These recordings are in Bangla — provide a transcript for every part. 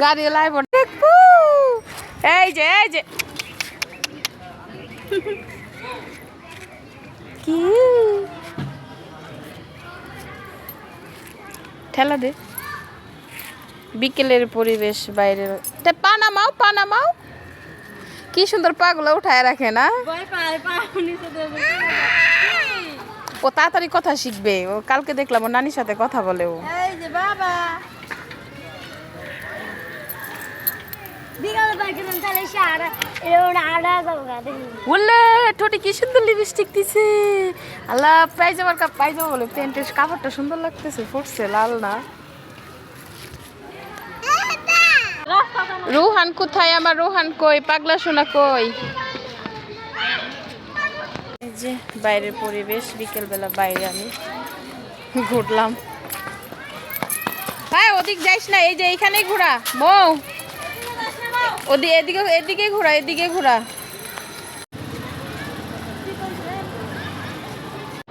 গাড়ি লাইব এই যে এই যে। কি? ঠেলা দে। বিকেলের পরিবেশ বাইরে তে পা নামাও পা কি সুন্দর পাগুলো উঠায় রাখে না। ও তাড়াতাড়ি কথা শিখবে। ও কালকে দেখলাম ও নানির সাথে কথা বলে ও। বাবা। কি সুন্দর বলে কাপড়টা সুন্দর লাগতেছে লাল না। রোহান কোথায়? আমার রোহান কই? পাগলা সোনা কই? যে, বাইরের পরিবেশ, বিকেলবেলা বাইরে আমি ঘুরলাম। হ্যাঁ ওদিক যাইস না, এই যে এইখানেই ঘোরা। বউ ওদি এদিকে এদিকে ঘোরা এদিকে ঘোরা।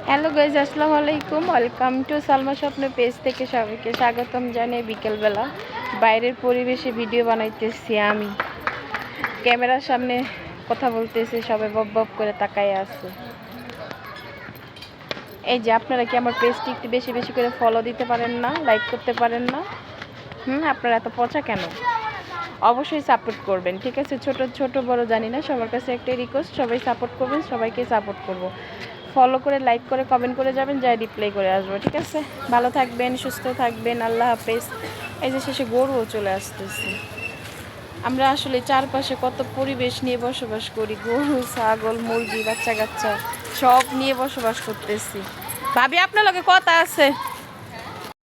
হ্যালো গাইজ আসসালামু আলাইকুম। ওয়েলকাম টু সালমা স্বপ্ন পেজ থেকে সবাইকে স্বাগতম জানিয়ে বিকেলবেলা বাইরের পরিবেশে ভিডিও বানাইতেছি আমি। ক্যামেরার সামনে কথা বলতেছি, সবাই বব বব করে তাকায় আছে। এই যে আপনারা কি আমার পেজটি একটু বেশি বেশি করে ফলো দিতে পারেন না? লাইক করতে পারেন না? হুম, আপনারা এত পচা কেন? অবশ্যই সাপোর্ট করবেন, ঠিক আছে? ছোট ছোট, বড় জানি না, সবার কাছে একটাই রিকোয়েস্ট সবাই সাপোর্ট করবেন, সবাইকে সাপোর্ট করব। ফলো করে লাইক করে কমেন্ট করে যাবেন, যাই রিপ্লাই করে আসব, ঠিক আছে? ভালো থাকবেন, সুস্থ থাকবেন, আল্লাহ হাফেজ। এই যে শেষে গরুও চলে আসতেছে। আমরা আসলে চারপাশে কত পরিবেশ নিয়ে বসবাস করি, গরু, ছাগল, মুরগি বাচ্চা কাচ্চা সব নিয়ে বসবাস করতেছি। ভাবি, আপনার লগে কথা আছে?